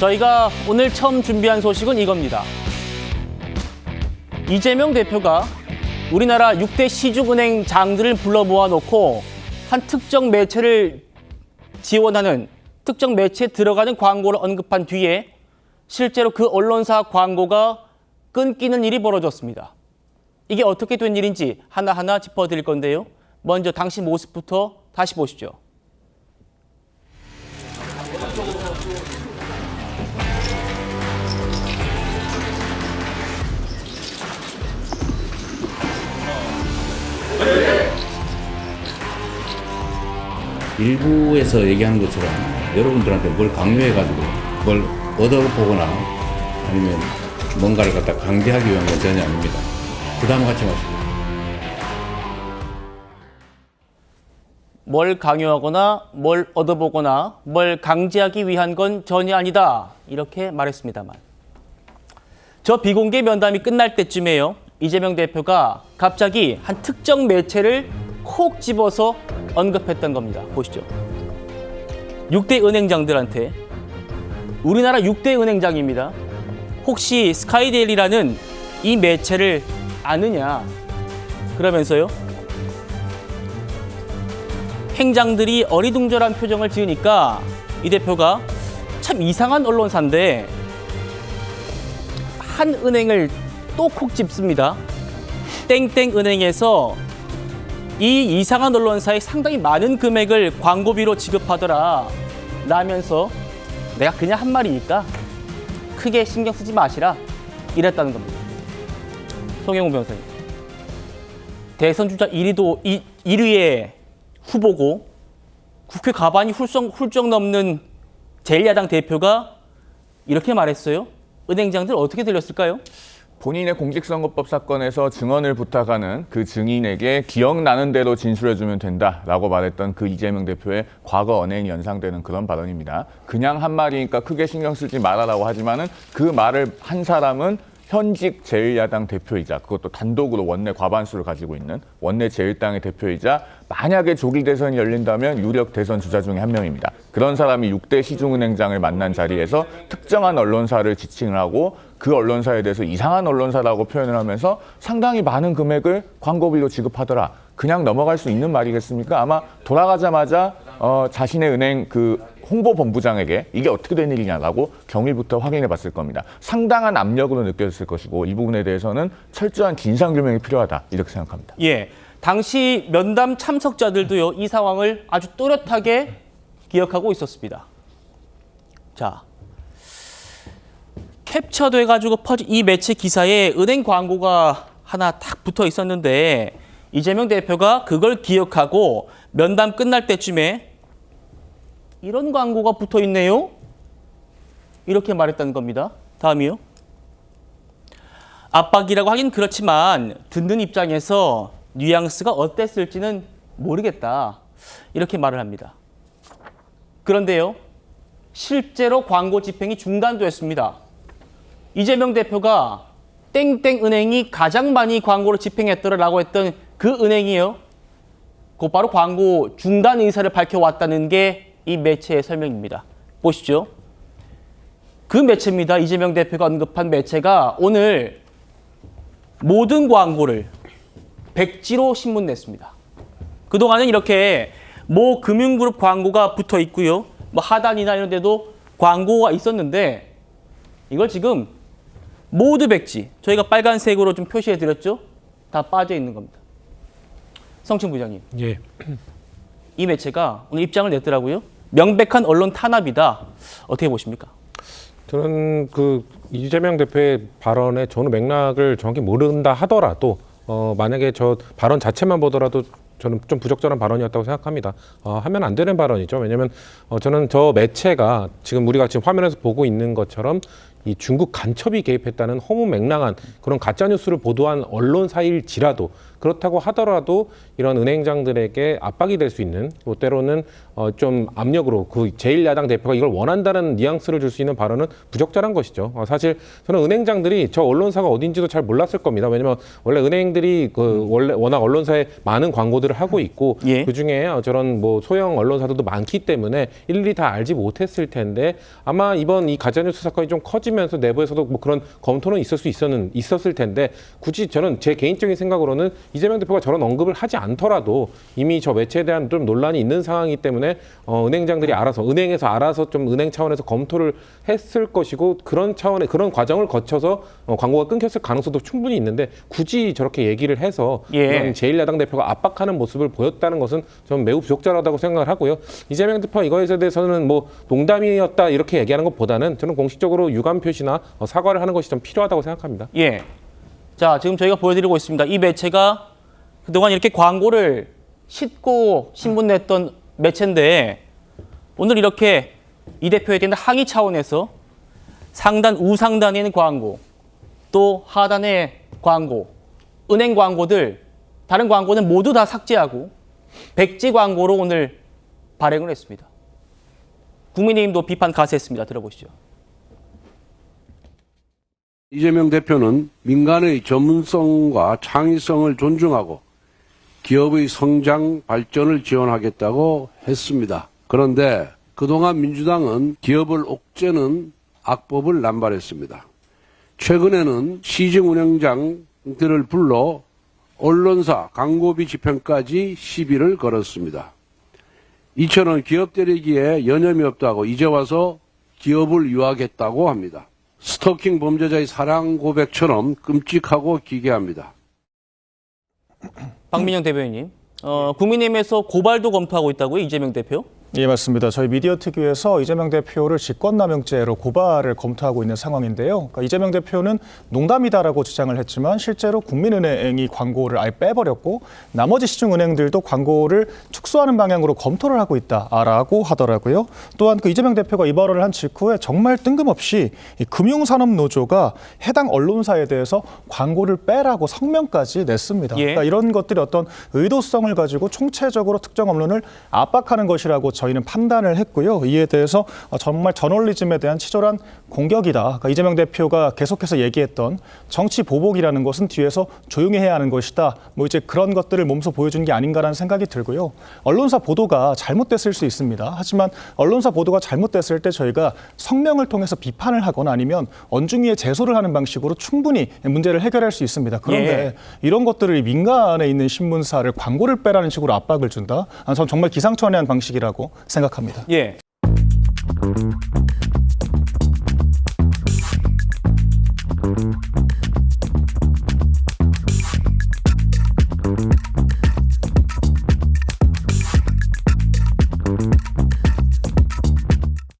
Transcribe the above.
저희가 오늘 처음 준비한 소식은 이겁니다. 이재명 대표가 우리나라 6대 시중은행 장들을 불러 모아놓고 한 특정 매체를 지원하는 특정 매체에 들어가는 광고를 언급한 뒤에 실제로 그 언론사 광고가 끊기는 일이 벌어졌습니다. 이게 어떻게 된 일인지 하나하나 짚어드릴 건데요. 먼저 당시 모습부터 다시 보시죠. 일부에서 얘기하는 것처럼 여러분들한테 뭘 강요해가지고 그걸 얻어보거나 아니면 뭔가를 갖다 강제하기 위한 건 전혀 아닙니다. 부담 갖지 마시고. 뭘 강요하거나 뭘 얻어보거나 뭘 강제하기 위한 건 전혀 아니다. 이렇게 말했습니다만. 저 비공개 면담이 끝날 때쯤에요. 이재명 대표가 갑자기 한 특정 매체를 콕 집어서 언급했던 겁니다. 보시죠. 6대 은행장들한테 우리나라 6대 은행장입니다. 혹시 스카이데일리라는 이 매체를 아느냐? 그러면서요. 행장들이 어리둥절한 표정을 지으니까 이 대표가 참 이상한 언론사인데 한 은행을 또 콕 집습니다. 땡땡 은행에서 이 이상한 언론사에 상당히 많은 금액을 광고비로 지급하더라 라면서 내가 그냥 한 말이니까 크게 신경 쓰지 마시라 이랬다는 겁니다. 송영우 변호사님. 대선 주자 1위도 1위의 후보고 국회 가반이 훌쩍, 훌쩍 넘는 제1야당 대표가 이렇게 말했어요. 은행장들 어떻게 들렸을까요? 본인의 공직선거법 사건에서 증언을 부탁하는 그 증인에게 기억나는 대로 진술해주면 된다라고 말했던 그 이재명 대표의 과거 언행이 연상되는 그런 발언입니다. 그냥 한 말이니까 크게 신경 쓰지 말아라고 하지만은 그 말을 한 사람은 현직 제1야당 대표이자 그것도 단독으로 원내 과반수를 가지고 있는 원내 제1당의 대표이자 만약에 조기 대선이 열린다면 유력 대선 주자 중에 한 명입니다. 그런 사람이 6대 시중은행장을 만난 자리에서 특정한 언론사를 지칭을 하고 그 언론사에 대해서 이상한 언론사라고 표현을 하면서 상당히 많은 금액을 광고비로 지급하더라. 그냥 넘어갈 수 있는 말이겠습니까? 아마 돌아가자마자 어, 자신의 은행 그 홍보 본부장에게 이게 어떻게 된 일이냐라고 경위부터 확인해 봤을 겁니다. 상당한 압력으로 느껴졌을 것이고 이 부분에 대해서는 철저한 진상규명이 필요하다 이렇게 생각합니다. 예. 당시 면담 참석자들도요, 이 상황을 아주 또렷하게 기억하고 있었습니다. 자. 캡처돼가지고 퍼진 이 매체 기사에 은행 광고가 하나 탁 붙어 있었는데 이재명 대표가 그걸 기억하고 면담 끝날 때쯤에 이런 광고가 붙어 있네요. 이렇게 말했다는 겁니다. 다음이요. 압박이라고 하긴 그렇지만 듣는 입장에서 뉘앙스가 어땠을지는 모르겠다. 이렇게 말을 합니다. 그런데요. 실제로 광고 집행이 중단됐습니다. 이재명 대표가 땡땡 은행이 가장 많이 광고를 집행했더라라고 했던 그 은행이요. 곧바로 광고 중단 의사를 밝혀왔다는 게 이 매체의 설명입니다. 보시죠. 그 매체입니다. 이재명 대표가 언급한 매체가 오늘 모든 광고를 백지로 신문 냈습니다. 그동안은 이렇게 모 금융그룹 광고가 붙어 있고요. 뭐 하단이나 이런 데도 광고가 있었는데 이걸 지금 모두 백지, 저희가 빨간색으로 좀 표시해 드렸죠? 다 빠져 있는 겁니다. 성층 부장님, 예. 이 매체가 오늘 입장을 냈더라고요. 명백한 언론 탄압이다. 어떻게 보십니까? 저는 그 이재명 대표의 발언의 전후 맥락을 정확히 모른다 하더라도 어 만약에 저 발언 자체만 보더라도 저는 좀 부적절한 발언이었다고 생각합니다. 어, 하면 안 되는 발언이죠. 왜냐하면 어, 저는 저 매체가 지금 우리가 지금 화면에서 보고 있는 것처럼 이 중국 간첩이 개입했다는 허무 맹랑한 그런 가짜 뉴스를 보도한 언론사일지라도 그렇다고 하더라도 이런 은행장들에게 압박이 될 수 있는 또 때로는 어, 좀 압력으로 그 제1야당 대표가 이걸 원한다는 뉘앙스를 줄 수 있는 발언은 부적절한 것이죠. 어, 사실 저는 은행장들이 저 언론사가 어딘지도 잘 몰랐을 겁니다. 왜냐면 원래 은행들이 그 원래 워낙 언론사에 많은 광고들을 하고 있고 예. 그 중에 저런 뭐 소형 언론사들도 많기 때문에 일일이 다 알지 못했을 텐데 아마 이번 이 가짜뉴스 사건이 좀 커지면 서 내부에서도 뭐 그런 검토는 있을 수 있었는 있었을 텐데 굳이 저는 제 개인적인 생각으로는 이재명 대표가 저런 언급을 하지 않더라도 이미 저 매체에 대한 좀 논란이 있는 상황이기 때문에 어, 은행장들이 알아서 은행에서 알아서 좀 은행 차원에서 검토를 했을 것이고 그런 차원의 그런 과정을 거쳐서 어, 광고가 끊겼을 가능성도 충분히 있는데 굳이 저렇게 얘기를 해서 예. 이런 제1야당 대표가 압박하는 모습을 보였다는 것은 저는 매우 부적절하다고 생각을 하고요. 이재명 대표 이거에 대해서는 뭐 농담이었다 이렇게 얘기하는 것보다는 저는 공식적으로 유감 표시나 어, 사과를 하는 것이 좀 필요하다고 생각합니다. 예. 자, 지금 저희가 보여드리고 있습니다. 이 매체가 그동안 이렇게 광고를 싣고 신문 냈던 매체인데 오늘 이렇게 이 대표에 대한 항의 차원에서 상단 우상단에 있는 광고 또 하단의 광고 은행 광고들 다른 광고는 모두 다 삭제하고 백지 광고로 오늘 발행을 했습니다. 국민의힘도 비판 가세했습니다. 들어보시죠. 이재명 대표는 민간의 전문성과 창의성을 존중하고 기업의 성장 발전을 지원하겠다고 했습니다. 그런데 그동안 민주당은 기업을 옥죄는 악법을 남발했습니다. 최근에는 시중 운영장들을 불러 언론사 광고비 집행까지 시비를 걸었습니다. 이처럼 기업 때리기에 여념이 없다고 이제 와서 기업을 유하겠다고 합니다. 스토킹 범죄자의 사랑 고백처럼 끔찍하고 기괴합니다. 박민영 대변인님, 어, 국민의힘에서 고발도 검토하고 있다고요, 이재명 대표? 예, 맞습니다. 저희 미디어 특위에서 이재명 대표를 직권남용죄로 고발을 검토하고 있는 상황인데요. 그러니까 이재명 대표는 농담이다라고 주장을 했지만 실제로 국민은행이 광고를 아예 빼버렸고 나머지 시중은행들도 광고를 축소하는 방향으로 검토를 하고 있다라고 하더라고요. 또한 그 이재명 대표가 이 발언을 한 직후에 정말 뜬금없이 이 금융산업노조가 해당 언론사에 대해서 광고를 빼라고 성명까지 냈습니다. 예. 그러니까 이런 것들이 어떤 의도성을 가지고 총체적으로 특정 언론을 압박하는 것이라고 저희는 판단을 했고요. 이에 대해서 어, 정말 저널리즘에 대한 치졸한 공격이다. 그러니까 이재명 대표가 계속해서 얘기했던 정치 보복이라는 것은 뒤에서 조용히 해야 하는 것이다. 뭐 이제 그런 것들을 몸소 보여준 게 아닌가라는 생각이 들고요. 언론사 보도가 잘못됐을 수 있습니다. 하지만 언론사 보도가 잘못됐을 때 저희가 성명을 통해서 비판을 하거나 아니면 언중위에 제소를 하는 방식으로 충분히 문제를 해결할 수 있습니다. 그런데 예. 이런 것들을 민간에 있는 신문사를 광고를 빼라는 식으로 압박을 준다? 아, 전 정말 기상천외한 방식이라고 생각합니다. 예.